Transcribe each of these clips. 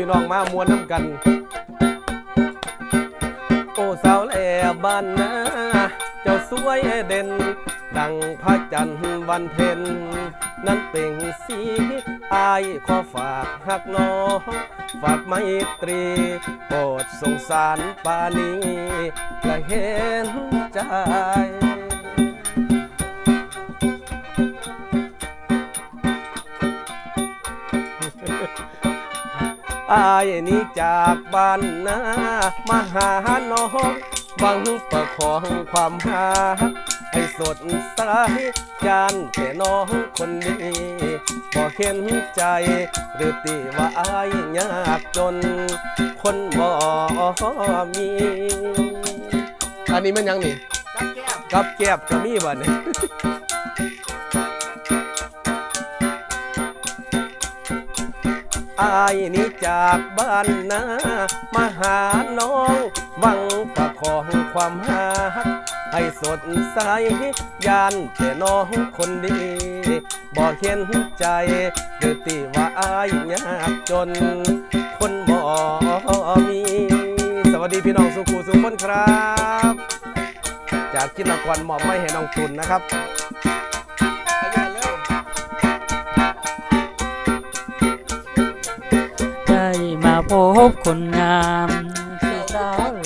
พี่น้องมามวนน้ำกัน โอ้สาวแลบ้านนาเจ้าสวยเด่น ดังพระจันทร์วันเพ็ญนั้นเป่งสีอายขอฝากหักน้องฝากไมตรีโปรดสงสารปานีและเห็นใจ อายนี้จากบ้านนามาหาน้องหวังประคองความหาให้สดใสยานแต่น้องคนนี้บ่เห็นใจ หรือติว่าอายยากจน คนบ่มี อันนี้มันยังนี่ กับแก็บก็มีบ่เนี่ย อายนี้จากบ้านนามาหาน้องวังประคองความหาให้สดใสยานแต่น้องคนดีบ่เห็นใจหรือติว่าอายยากจน คนบ่มี สวัสดีพี่น้องสุขูสุขคนครับ จากกินกรมอบไม่ให้น้องตุนนะครับ พบคนงามคือสาว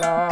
ง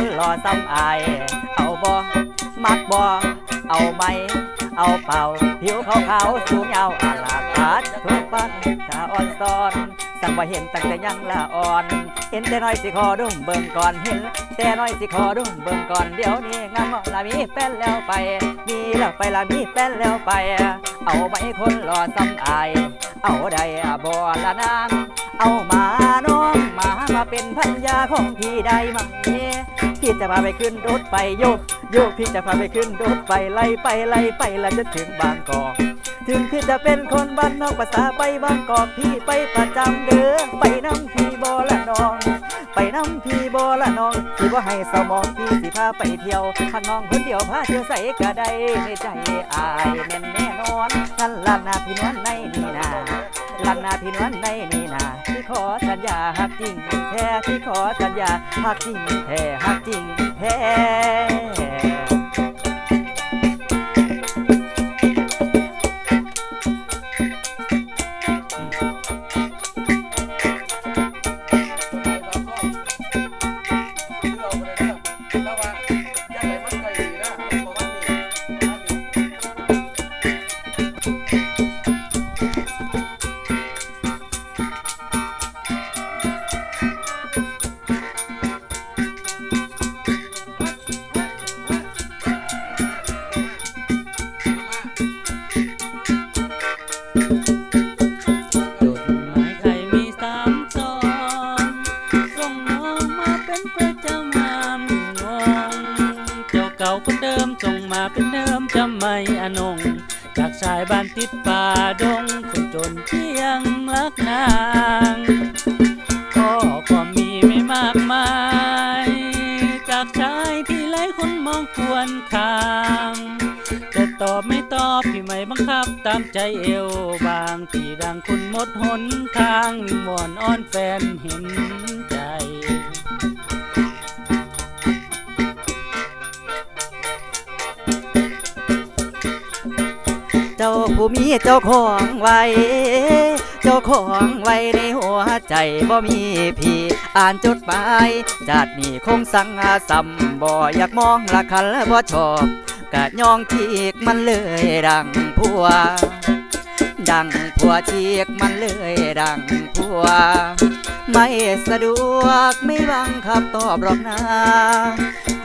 คนรอซ้ำอาย เอาบ่มักบ่เอาไหม เอาเป่า ผิวขาวขาวๆสูงยาวอาลาอาดทุกปันตาอ่อนซ้อนสั่งว่าเห็นตั้งแต่ยังละอ่อน เห็นแต่น้อยสิขอดุ้มเบิ่งก่อนเห็น แต่น้อยสิขอดุ้มเบิ่งก่อนเดี๋ยวนี้งามละมีแฟนแล้วไป มีแล้วไปละมีแฟนแล้วไป เอาไหมคนรอซ้ำอาย เอาได้บ่ละนาง เอามาน้อง มาเป็นพันยาของพี่ได้ไหมพี่จะพาไปขึ้นรถไปโยกโยกพี่จะพาไปขึ้นรถไปไล่ไปไล่ไปแล้วจะถึงบางกอกถึงพี่จะเป็นคนบ้านนอกภาษาไปบางกอกพี่ไปประจำเด้อไปน้ำพี่บอละน้อง ไปน้ำพี่บอละน้องพี่บ่าให้สมองพี่สิพาไปเที่ยวข้างน้องคนเดียวพาเที่ยวใส่กระไดในใจอายแน่นแน่นอนนั่นล่ะนาพี่นวลในนี่นา ลังนาพี่นวลในนี่นาที่ขอสัญญาหักจริงแท้ที่ขอสัญญาหักจริงแท้หักจริงแท้ องควรคางจะตอบไม่ตอบพี่ไม่บังคับตามใจเอวบางที่ดังคุณหมดหนทางวิงวอนอ้อนแฟนเห็นใจเจ้าผู้มีเจ้าของไว้ จ้าของไว้ในหัวใจบ่มีพี่อ่านจดหมายจาดนี่คงสังอาสัมบ่อยากมองละคันและบ่ชอบกะยองทีกมันเลยดังพัวดัง พัวชีกมันเลยดังพัว ไม่สะดวกไม่บังคับตอบหรอกนะ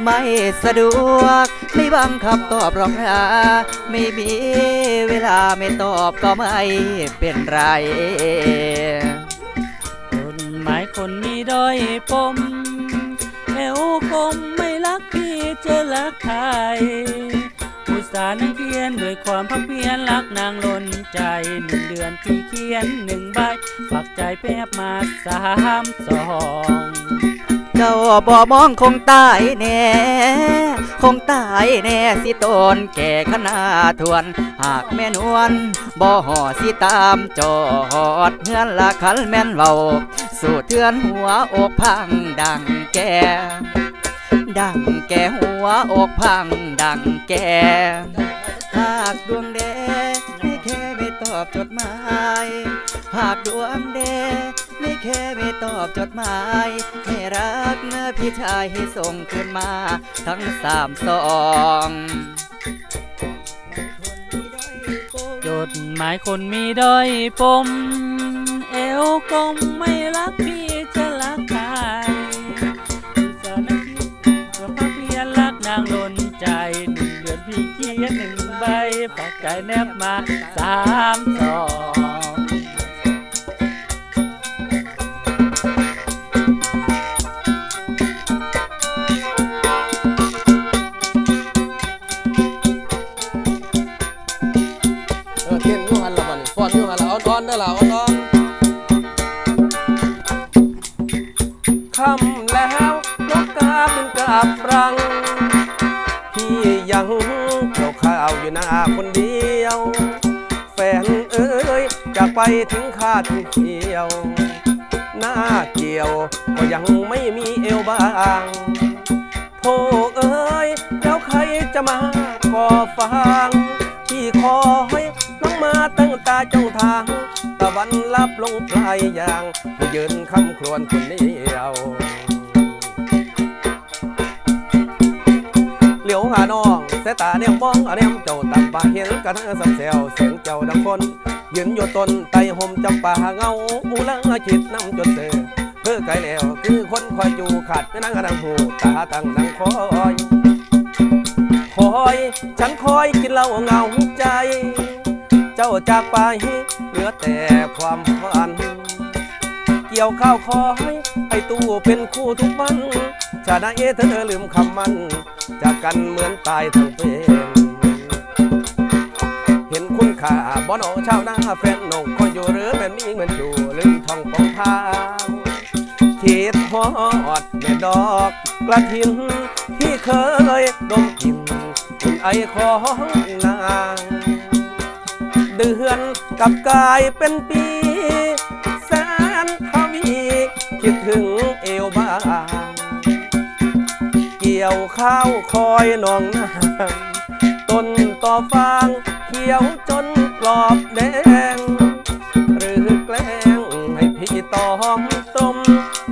ไม่สะดวกไม่บังคับตอบหรอกนะไม่มีเวลาไม่ตอบก็ไม่เป็นไร คนหมายคนมีด้อยปมเอวกลมไม่รักพี่จะรักใคร สาห์นั่งเขียนด้วยความพักเพียรรักนางล้นใจหนึ่งเดือนพี่เขียนหนึ่งใบฝากใจแป๊บมาสามสองเจ้าบ่มองคงตายแน่ คงตายแน่สิตนแก่ขนาทวน หากแม่นวลบ่ห่อสิตามจอดเฮือนละคันแม่นเว้าสู่เทือนหัวอกพังดังแก่ ดังแก่หัวอกพังดังแก่หากดวงแดงไม่แค่ไม่ตอบจดหมายหากดวงแดงไม่แค่ไม่ตอบจดหมายให้รักเมื่อพี่ชายให้ส่งคืนมา ทั้งสามสองจดหมายคนมีด้อยปม เอวกลมไม่รักพี่ ฝากใจแนบมาสามสองเออเต้นยู่หันละมันฟอนยู่หันละอ่อนๆได้อล่ะอ่อนๆคำแล้วนกกาบินกลับรัง พี่ยังเกี่ยวข้าวอยู่หน้าคนดี จากไปถึงคาดเที่ยว หน้าเกี่ยวก็ยังไม่มีเอวบางโธ่เอ้ย แล้วใครจะมาก่อฟางที่คอยน้องมาตั้งตาจ้องทาง ตะวันลับลงปลายยางผู้ยืนคำครวญคนเดียว สายตาเนี่ยมองอะเนี่ยเจ้าตับปาเห็นกันสับแซวเสียงเจ้าดังคนยืนอยู่ตนไตห่มจำปาเงาอุลังคิดน้ำจนเสือเพื่อไกลแล้วคือคนคอยอยู่ขาดไม่นั่งนังหูตาตั้งนั่งคอยคอยฉันคอยกินเหล้าเหงาใจ เจ้าจากไปเหลือแต่ความฝันเกี่ยวข้าวคอยไอ้ตู้เป็นคู่ทุกวัน ชาดาเอเธอลืมคำมัน จากกันเหมือนตายทั้งเป็นเห็นคุณค่าบ่อนอชาวนาแฟนนงคอยอยู่หรือแม่นมีเงินอยู่ลืมทองปองทางคิดฮอดแม่ดอกกระถินที่เคยดมกลิ่นไอของนาง เดือนกับกายเป็นปี ยวข้าวคอยนองนางต้นต่อฟางเขียวจนกรอบแดง หรือแกล้งให้พี่ตอมตม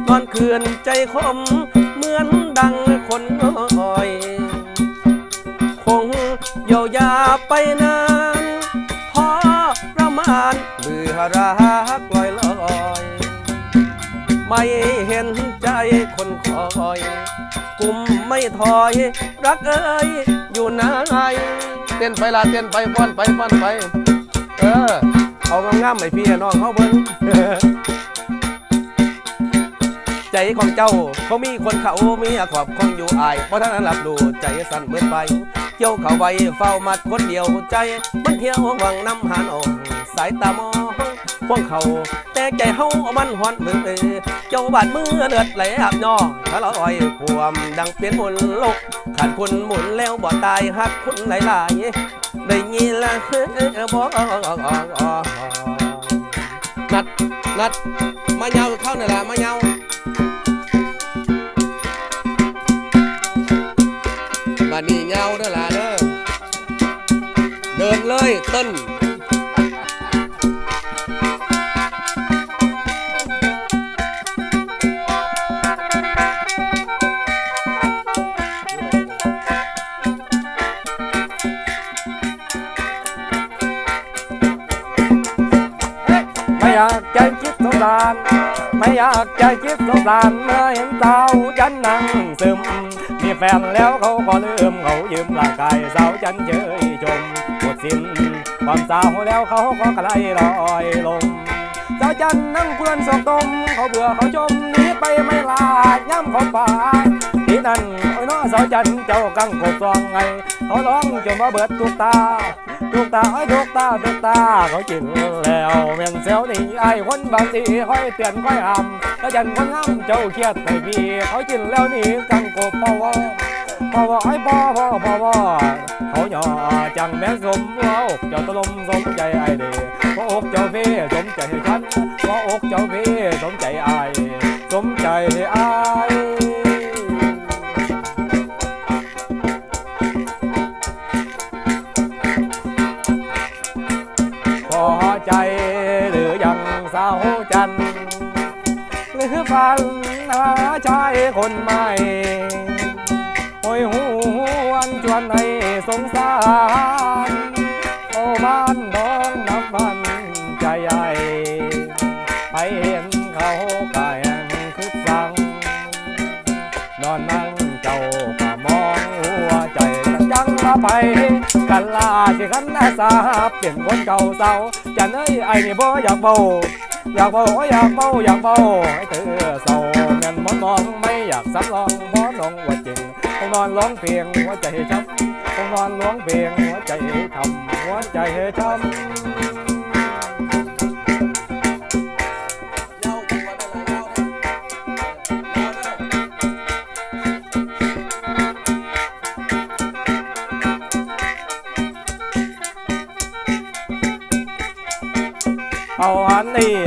นอนเคือนใจคม เหมือนดังคนอ้อย คงเยียวยาไปนานพอประมาณเบื่อรักลอยลอยไม่เห็นใจคนคอยกุม ไม่ถอย รักเอ้ยอยู่ไหนเต้นไปละเต้นไปฟ้อนไปฟ้อนไป เออเอางามๆให้พี่น้องเขาเบิ่งใจของเจ้าเขามีคนเขามีขอบคงอยู่อาย เพราะท่านรับรู้ใจสั่นเบิดไปเกี่ยวเขาไว้เฝ้ามัดคนเดียวใจ มันเที่ยวหวังน้ำหานออกสายตามอง พวกเขา แต่ใจเฮามันหอนมือเจ้าบาดมือเลือดไหลอาบนอถ้าลอยควมดังเปลี่ยนหมุนโลก ขาดคุณหมุนแล้วบ่ตายหักคุณหลายๆได้ยินละบ่นัดนัดมาเยาเข้าหน่ยละมาเยาบานี้เงาเด้อล่ะเด้อเดินเลยต้น ใจคิดสงสารไม่อยากใจคิดสงสารเมื่อเห็นสาวจันนั่งซึม มีแฟนแล้วเขาก็ลืมเขายืมร่างกายสาวจันเฉยชมหมดสิ้นความสาวแล้วเขาก็กระไรลอยลมสาวจันนั่งควรสกตมเขาเบื่อเขาจมหนีไปไม่ลาย่ำเขาป่าที่นั่นโอ้ยน้อสาวจันเจ้ากังกบซองไง เขาร้องจนว่าเบิดทุกตา ทุกตาไอ้ยทุกตาทุกตาเขากินแล้วเมียนเซลนี่ไอ้คนบางทีค่อยเตือนค่อยห้ำแล้วจันคนงามเจ้าเครียดไปพี่เขากินแล้วนี่กังกบพ่อว่าวไอ้พ่อพ่อพ่อว่าเขาหย่อจังแม่สมว่าอกเจ้าตลมสมใจไอ้เด้เพราะอกเจ้าเพ่สมใจฉันเพราะอกเจ้าเพ่สมใจไอ้สมใจไอ้ หรือฟันหาชายคนใหม่โอ้ยหวนชวนให้สงสารโอ้บ้านน้องน้ำมันใจใหญ่ไปเห็นเขากายคึกสัง นอนนั่งเจ้าก็มองหัวใจจังมาไปกันลาสิกันนาสาเปลี่ยนคนเก่าเศร้าจะเอ้ยไอ้นี่บ่อยากเบา อยากเบาอยากเบาอยากเบาให้เธอเศร้าแม่นมอนมองไม่อยากสำรองบ่น้องว่าจริงคงนอนร้องเพลงหัวใจช้ำคงนอนร้องเพลงหัวใจทำหัวใจช้ำเอาอันนี้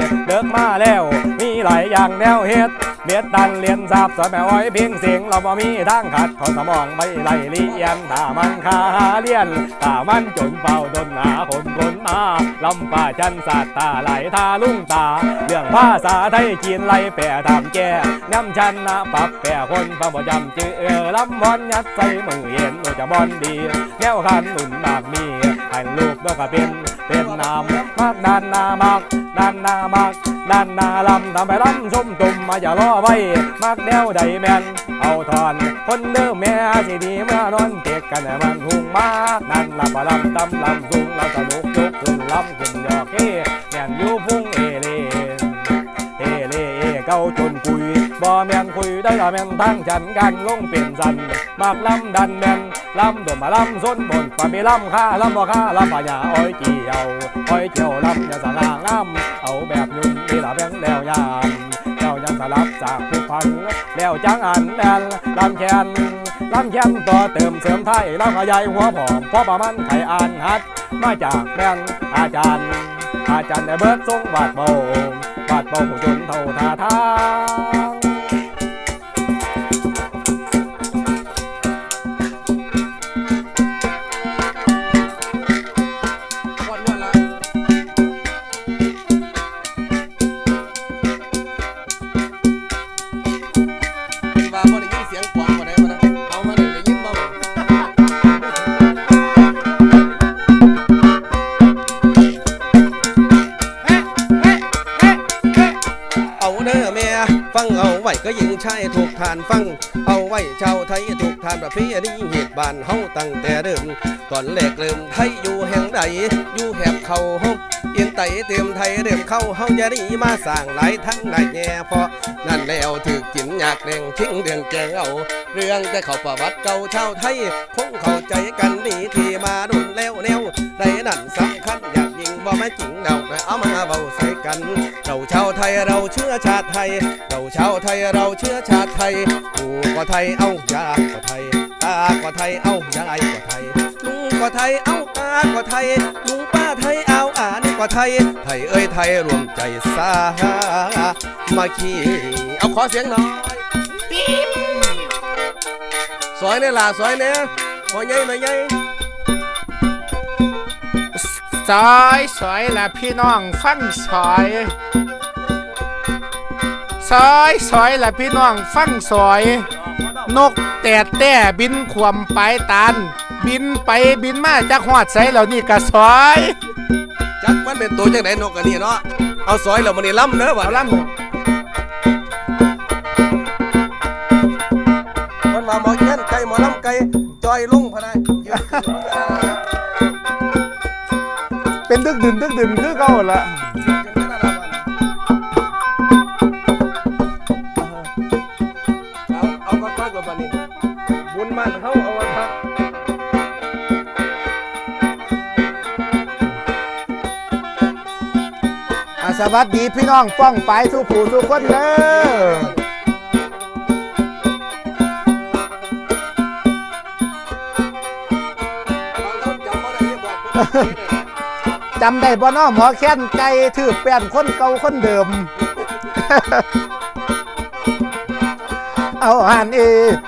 มาแล้ว มีหลายอย่างแนวเฮ็ดเบียดดันเลียนสับสวยแม่อ้อยเพียงเสียงเราบ่มีทางขัดขาสมองไม่ไหลเลียนถ้ามันคาเลียนถ้ามันจนเป่าดนหาคนคนมาลำป่าชันสาตาไหลทาลุงตา เรื่องภาษาไทยจีนไหลแปรทำแก่น้ำชันนะปรับแปรคนฟังบ่จำจือเออลำบอนยัดใส่มือเห็นว่าจะบอนดี แนวคันหนุนมากมีให้ลูกดอกกระเป็น เป็นนามมากนานนามากนานนามากนานนาลำทำไปลำชมตุ่มมาอย่ารอไว้มากแนวใดแมนเอาทอนคนเดิมแม่สิดีเมื่อนอนเก็กกันมันหุงมากนั่นละบลำตำลำสูงเราสนุกยกขึ้นลำขึ้นยอกเฮแม่นอยู่พุ่งเอเลเอเล่เอเก้าจนคุย บ่แม่นคุยได้ละแม่นทั้งฉันกันลงเป็นสันมากลำดันแม่นลำดนมาลำส้นบนปะมีลำค่าลำบ่ค่าลำปัญญาอ้อยเกี่ยวอ้อยเกี่ยวลำอย่าสง่างามเอาแบบยุ่นนี่ละแม่นแล้วยามเจ้ายังสลับจากผู้พันแล้วจังอันแมนลำแขนลำแขนต่อเติมเสริมไทยลำขยายหัวผอมเพราะประมันไข่อ่านหัดมาจากแม่นอาจารย์ อาจารย์ได้เบิร์ดทรงวาดเบาวาดเบาจนเท่าท่าทาง ก็ยิงใช่ถูกทานฟัง เอาไว้ชาวไทยถูกทานประเพณีเหตุบานเฮาตั้งแต่เดิมก่อนแรกเริ่มไทยอยู่แห่งใดอยู่แหบเขาเฮาเอียงไตเตรียมไทยเริ่มเข้าเฮาจะดีมาสร้างหลายทั้งในแง่เพราะนั่นแล้วถึกจินอยากแดงทิ้งเรื่องแกงเอา เรื่องแต่เขาประวัติเก่าชาวไทย คงเข้าใจกันดีที่มาดุนแล้วแนวใดนั่นสำคัญอยาง บ่แม่จริงเดาเอามาเบาใส่กัน เราชาวไทยเราเชื้อชาติไทย เราชาวไทยเราเชื้อชาติไทยปู่ก็ไทย เอายาก็ไทยตาก็ไทย เอายายก็ไทย ลุงก็ไทย เอาตาก็ไทย ลุงป้าไทย เอาอ่านก็ไทย ไทยเอ้ยไทยรวมใจสามาคีเอาขอเสียงหน่อยสอยเนี่ยล่ะสอยเนี่ยพอใหญ่ไม่ใหญ่ ซอยซอยละพี่น้องฟังซอยซอยซอยละพี่น้องฟังซอย นกแต่แต่บินขวมปลายตานบินไปบินมาจากหอดใสแล้วนี่ก็ซอย จักมันเป็นตัวจังไหนนกอันนี้เนาะเอาซอยแล้วมันนี่ล้ำเด้อวะเอาล่มันมาหมอเงี้ยนไก่หมอลำไก่จอยลงพะนายยืนขึ้นมาำ เป็นดึกดื่นดึกดื่นคือเก่าละยืนขึ้นมาแล้วบัดนี้เอาเอาก็คักแล้วบัดนี้บุญมันเฮาเอาไว้คักอะสวัสดีพี่น้องป้องไปสู่ผู้สู่คนเด้อบางคนจำบ่ได้เนี่ยบอกคนนเนี่ย จำได้บ่น้อหมอแค้นใจถือแป้นคนเก่าคนเดิม เอาหันเอ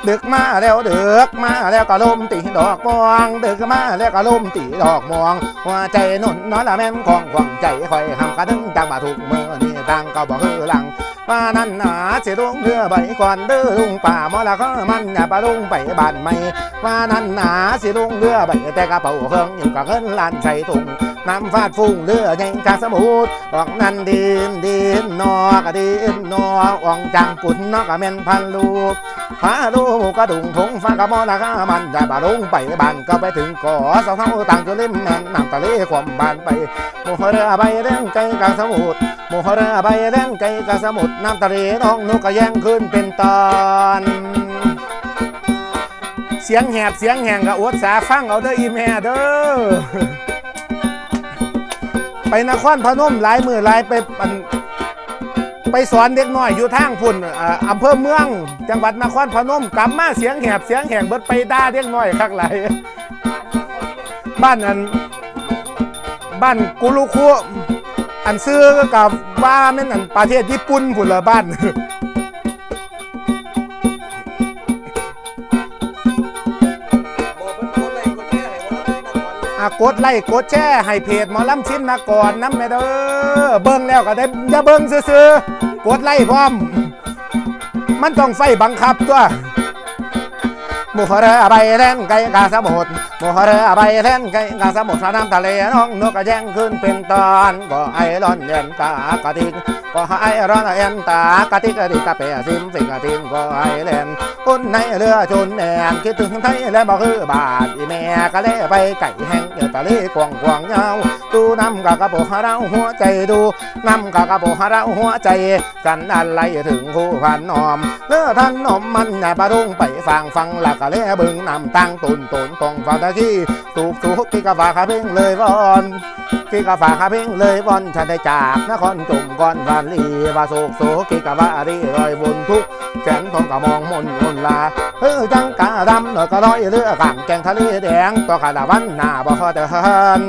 ดึกมาแล้วดึกมาแล้วก็ลมตีดอกมวงดึกมาแล้วก็ลมตีดอกมวงหัวใจนุ่นน้อยละแม่นของหวังใจคอยห้ามกระดึงจังมาถูกมือนี่ตังก็บอกคือหลังว่านั่นหนาเสิลุงเรือใบก่อนเด้อลุงป่ามอละก็มันอย่าปะลุงไปบ้านไม่ว่านั่นหนาเสิลุงเรือใบแต่กระเป๋าเครื่องอยู่กับเงินล้านใส่ถุง น้ำฟาดฟุ้งเรือแยงจาสมุทรออกนั่นดินดินนอกดินนอกอ่องจังกุนนอกะเม่นพันลูกพาลูกกระดุงทงฟ้ากระมอละก้ามันได้บาลงไปบ้านก็ไปถึงก่อสองเท่าต่างจุลิมแม่นน้ำทะเลความบานไปโมหเรือใบเร่งไกลกางสมุทรโมหเรือใบเร่งไกลกางสมุทรน้ำทะเลน้องนกก็แย่งขึ้นเป็นตอนเสียงแหบเสียงแหงกับอวดสาฟังเอาเด้ออีแม่เด้อ ไปนครพนมหลายมือหลายไปอันไปสอนเด็กน้อยอยู่ทางพุ่นอ่าอำเภอเมือง จังหวัดนครพนมกลับมาเสียงแหบเสียงแหงเบิดไปด่าเด็กน้อยคักหลายบ้านอันบ้านกุลุคุอันซื้อกับว่าแม่นอันประเทศญี่ปุ่นพุ่นละบ้าน กดไลค์กดแชร์ให้เพจหมอลำชิ้นนกรน้ำแม่เด้อเบิ่งแล้วก็ได้อย่าเบิ่งซื่อๆกดไลค์พร้อม มันต้องไฟบังคับตัวหมูเรือใบแล่นไก่กาสมุทรหมูเรือใบแล่นไก่กาสมุทรน้ำทะเลน้องนกกระแยงขึ้นเป็นตอนก็ไอร้อนเย็นตากระติกก็ไอร้อนเย็นตากะติกกะติกกะเปซิมสิงกะติงก็ไอแลนคนในเรือชนแม่นคิดถึงไทยและบ่คือบาทอีแม่ก็เลยไปไก่แห้งเกี่ยวตะลีกวางกวางยาวดูน้ำกะกระโปงเราหัวใจดูน้ำกะกระโปงเราหัวใจ กันอะไรถึงคู่พันนอมเลือท่านนมมันอย่าบารุงไปฟังฟังหลักกะเล่บึงนำตั้งตุนตุนตรงฟังตะกี้สูกสูกกิกะฝาคาเพ่งเลยวอนกิกะฝาคาเพ่งเลยวอนฉันได้จากนครจุมก่อนวาลีวาสุกสูกิกะวารีรอยบนทุกแสนทองกะมองมนมนลาเฮ้ยจังกะดำหน่อยก็ร้อยเรือกางแกงทะเลแดงตัวขาดาวันหน้าบ่พอแต่หัน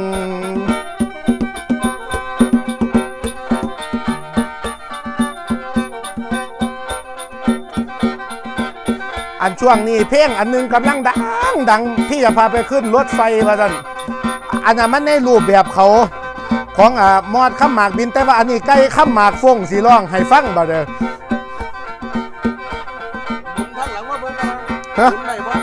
อันช่วงนี้เพลงอันหนึงกำลังดังดังพี่จะพาไปขึ้นรถไฟว่าสัน อันนั้นมันในรูปแบบเขา ของอ่ามอดข้ามหมากบินแต่ว่าอันนี้ใกล้ข้ามหมากฟงสีร้องให้ฟังบ่เด้อบุญทั้งหลังว่าเบิ่งกันฮะบุญได้บ่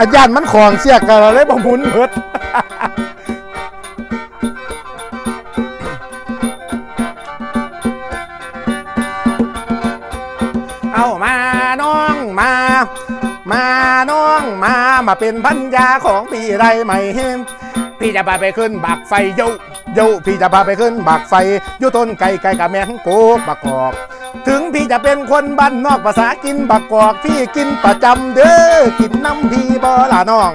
อาจารย์มันของเสียกันเลยบ่หมุนเพิด มาเป็นพันยาของพี่ไรไหมเห็นพี่จะพาไปขึ้นบักไฟโยโยพี่จะพาไปขึ้นบักไฟอยู่ต้นไก่ไก่กับแมงโกกบักกอก ถึงพี่จะเป็นคนบ้านนอกภาษากินบักกอกพี่กินประจำเด้อกินน้ำพี่บ่ล่ะน้อง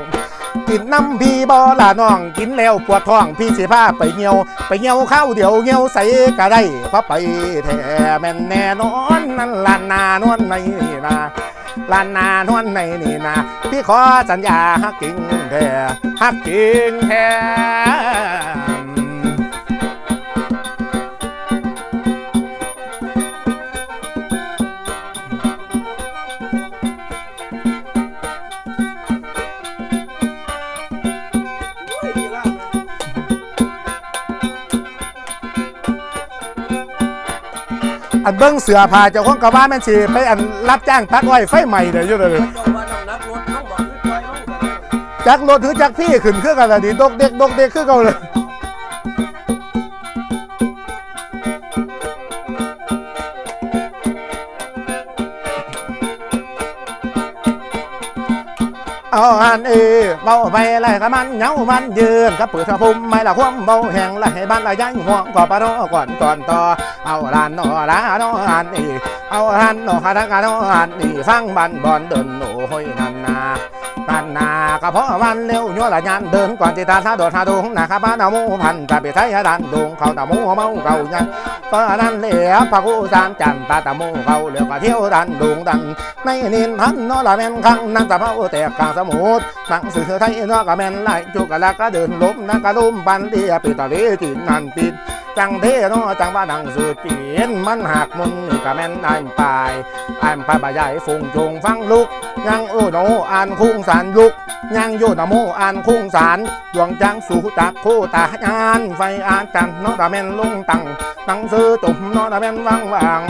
กินน้ำพี่บ่ล่ะน้องกินแล้วปวดท้องพี่สิพาไปเหี่ยว ไปเหี่ยวข้าวเดี๋ยวเหี่ยวใส่ก็ได้เพราะไปแท้แม่นแน่นอนนั่นลานนานวลในนี่นะ ลานนานวนในนี่นะพี่ขอสัญญาฮักจริงแท้ฮักจริงแท้ อันเบิ้งเสือพาเจ้าของกระบ้าแม่นสิไปอันรับจ้างตัดอ้อยไฟใหม่เด้ออยู่เด้อเจ้าว่าน้องนักรถน้องบอกคือปล่อยจักรถถือจักพี่ขึ้นเครื่องกันละดิดกเด็กดกเด็กคือเก่าเลย เอาอันเอเบาไปไรกับมันเหงามันยืนกับปืนพุ่มไม่ละควมเบาแห้งละให้บ้านละย้ายห่วงกว่าปะโนก่อนก่อนต่อเอาลานโนลาโนอันเอเอาอันโนคาทากาโนอันนีฟังบันบอนเดินโอ้ยนันนาตันนากระเพาะวันเร็วยัวละยันเดินก่อนที่ตาทาโดดทาดงนะครับบ้านเอามูพันตาเบียไทยดันดงเขาตามูเมาเก่ายังตอนนั้นเหลียพระกูสามจันตาตามูเขาเหลียวกะเที่ยวดันดงดันในนินทันนอละแม่นคังนั่งตะเภาแตกกลางสมุทรหนังสือไทยนอกะแม่นไล่จุกะละกะเดินล้มนักกะลุ่มบันเดียปิดตะเลจีนนันปิด จังเทนอจังว่าหนังสือจีนมันหักมุนนี่กะแม่นอันปลายอันปลายบะใหญ่ฟุงจงฟังลุกยังโอโนอ่านคุ้งสารลุกยังโยนโมอ่านคุ้งสารดวงจังสู่ตักโคตายานไฟอ่านจันนอตะแม่นลุงตังหนังสือจุ่มนอตะแม่นวังวาง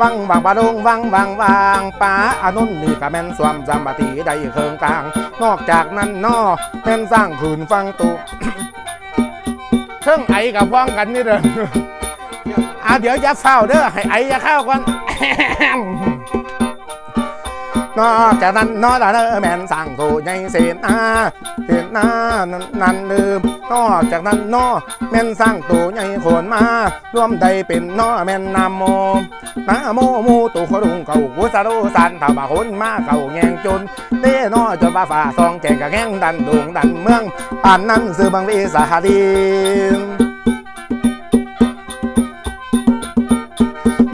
วังบางบาดงวังบางวางป้าอนุนนี่ก็แม่นสวมจำปาตีได้เคิงกลาง นอกจากนั้นนอแม่นสร้างขืนฟังตุ เชิงไอกับฟ้องกันนี่เด้ออาเดี๋ยวจะเฝ้าเด้อให้ไอจะเข้าก่อน นอกจากนั้นนอละเนอแมนสั่งโถใหญ่เสนาเสนานั้นนั่นลืมนอกจากนั้นนอแมนสร้างโตใหญ่โขนมาร่วมใดเป็นนอแมนนามโมนาโมมูตุขรุงเก่ากุสารุสันถ้าบาคนมาเก่าแงงจนเด้นอจนบาฝ่าซองแจงกะแงงดันดงดันเมืองป่านนั้นซื้อบางวิสาหดี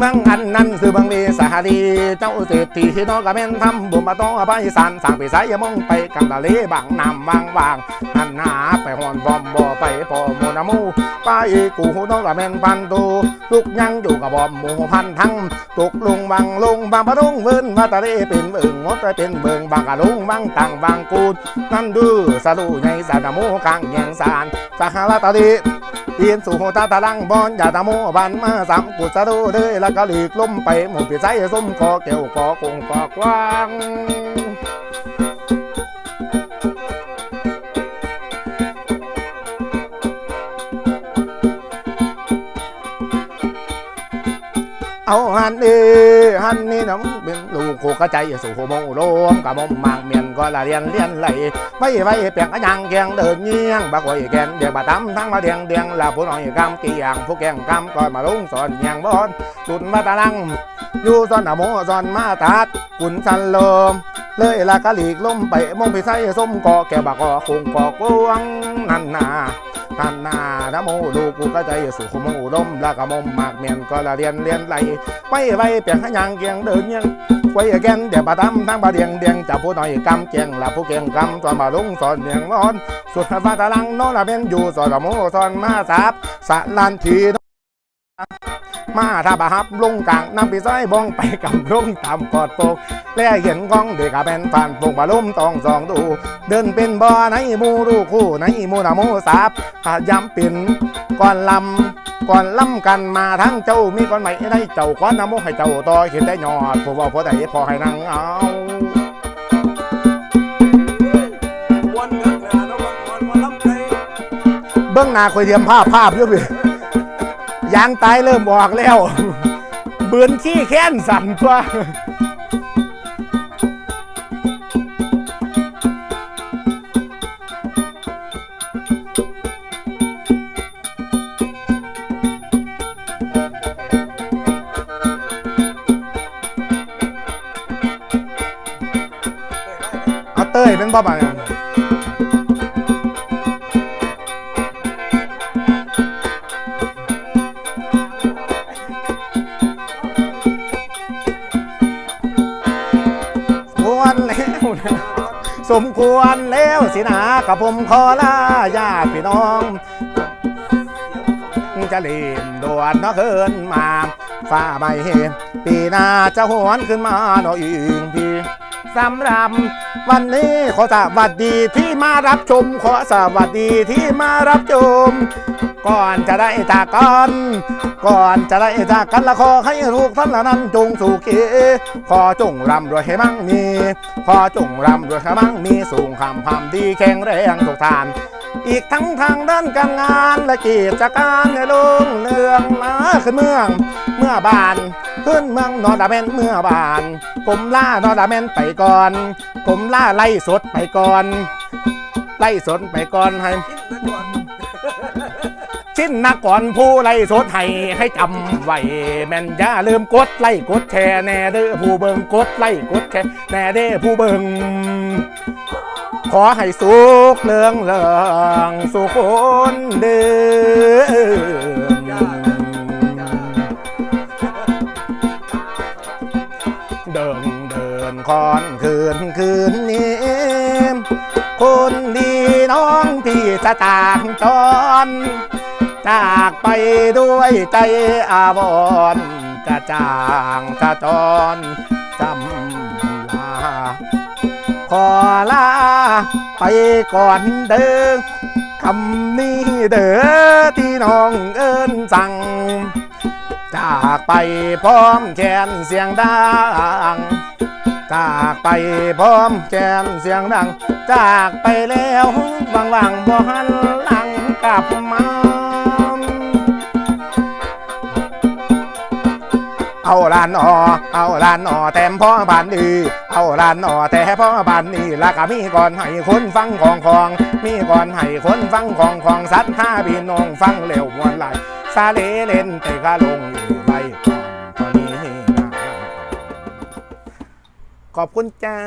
บางอันนั้นคือบางเวสาหดีเจ้าเศรษฐีนองกะแม่นทำบุญมาต้องไปสานสั่งไปสายมองไปกันทะเลบางนำวางวางหันหนาไปหอนบอมบ่ไปพอโมนามูไปกูนองกะแม่นพันตูลูกยังอยู่กับบอมหมูพันทั้งตกลงบางลงบางปะลุงเวินว่าทะเลเป็นเบิ่งงดเป็นเบิ่งบางกะลุงบางต่างบางกูดนั่นดื้อสะดุใหญ่สานามูกลางแยงสารสหรัฐตะดีเอียนสู่ตาตะลังบอนอย่าตะโมบันมาสามกุศลเลยล้วก็หลีกล้มไปหมู่ปีใจส้มคอเกี่ยวคอกงคอกวาง เอาหันดีหันนี่น้ำเป็นลูกโคกระใจสู่โมโลมกับมมมากเมียนก็ละเรียนเรียนไหลไว้ไว้เปียกยังแกงเดินเงี้ยงบักไว้แกนเดียวมาตำทั้งมาเดียงเดียงละผู้น้อยกำกี่อย่างผู้แกงกำก็มาลงสอนยังบอนสุนมาตะลังอยู่ซอนอะโมซอนมาตัดกุนสันลมเลยละกะหลีกล้มไปมองไปใส่ส้มกอแกบักกอคงกอกวงนั่นนา ท่านนานะโมลูกกูก็ใจสู่โมลมละกะมมมากเมียนก็ละเรียนเรียนไหลไม่ไปเปียงหยังเกียงเดินยังไว้แกนเดี๋ยวปะดำทั้งบาเดียงเดียงจับผู้น้อยกำเกียงละผู้เกียงกำตอนมาลุงสอนเนียงมอน สุดฟ้าตะลังโนละเป็นอยู่สอนละโมสอนมาสาบสะลันที มาถ้าบาฮับลงกลางน้ำปีซ้ายบองไปกับลงตามกอดโปกแล้วเห็นกองเด็กเป็นผ่านปงบาลุ่มตองสองดู เดินเป็นบ่อในหมูรูคู่ในหมูนาโมสับพยายามเป็นก่อนลำก่อนล่ำกันมาทั้งเจ้ามีก่อนใหม่ได้เจ้าก้อนน้ำมุกให้เจ้าต่อเห็นได้ยอดผู้ว่าผู้ใดพอให้นั่งเอาวันเงินนะน้องวันวันลำใจเบื้องหน้าคอยเตรียมภาพภาพอยู่พี่ย ยางตายเริ่มออกแล้ว เบือนขี้แค้นสั่นตัวเอาเต้ยเป็นบ่บ่เนี่ สมควรแล้วสินะกับผมขอลาญาติพี่น้อง จะเล่มด่วนเนาะเคินมาฟ้าไม่เห็นปีหน้าจะหวนขึ้นมาหน่อยอีกพี่สำหรับวันนี้ขอสวัสดีที่มารับชม ขอสวัสดีที่มารับชม ก่อนจะได้จากกัน ก่อนจะได้จากกันละขอให้ลูกท่านล่านั้นจงสุขีขอจงร่ำรวยให้มั่งมีขอจงร่ำรวยให้มั่งมีสูงคำพามดีแข็งแรงทุกทาน อีกทั้งทางด้านการงานและกิจการในลุงเรืองมาขึ้นเมือง เมื่อบาน ขึ้นเมืองนอดาแมนเมื่อบาน ผมล่านอดาแมนไปก่อน ผมล่าไล่สดไปก่อน ไล่สดไปก่อนให้ ชิ้นนักก่อนผู้ไล่สดให้ให้จำไว้แม่นอย่าลืมกดไล่กดแชร์แน่เด้อผู้เบิงกดไล่กดแชร์แน่เด้อผู้เบิงขอให้สุขเรื่องเรืองสุขคนเดิมเดินเดินคอนคืนคืนนี้คนดีน้องพี่จะต่างจร จากไปด้วยใจอาวรณ์จะจางจะจรจำลา ขอลาไปก่อนเด้อคำนี้เด้อที่น้องเอิญสั่ง จากไปพร้อมแขนเสียงดังจากไปพร้อมแขนเสียงดัง จากไปแล้ววางวางๆบ่หันหลังกลับมา เอาลานอเอาลานอแถมพ่อบานดีเอาลานอแต่พ่อบานนี่ละก็มีก่อนให้คนฟังของของ มีก่อนให้คนฟังของของสัตว์ห้าพี่น้องฟังเร็วมวนไหลซาเลเล่นเตะกะลงอยู่ไว้ก่อนตอนนี้นะขอบคุณจ้า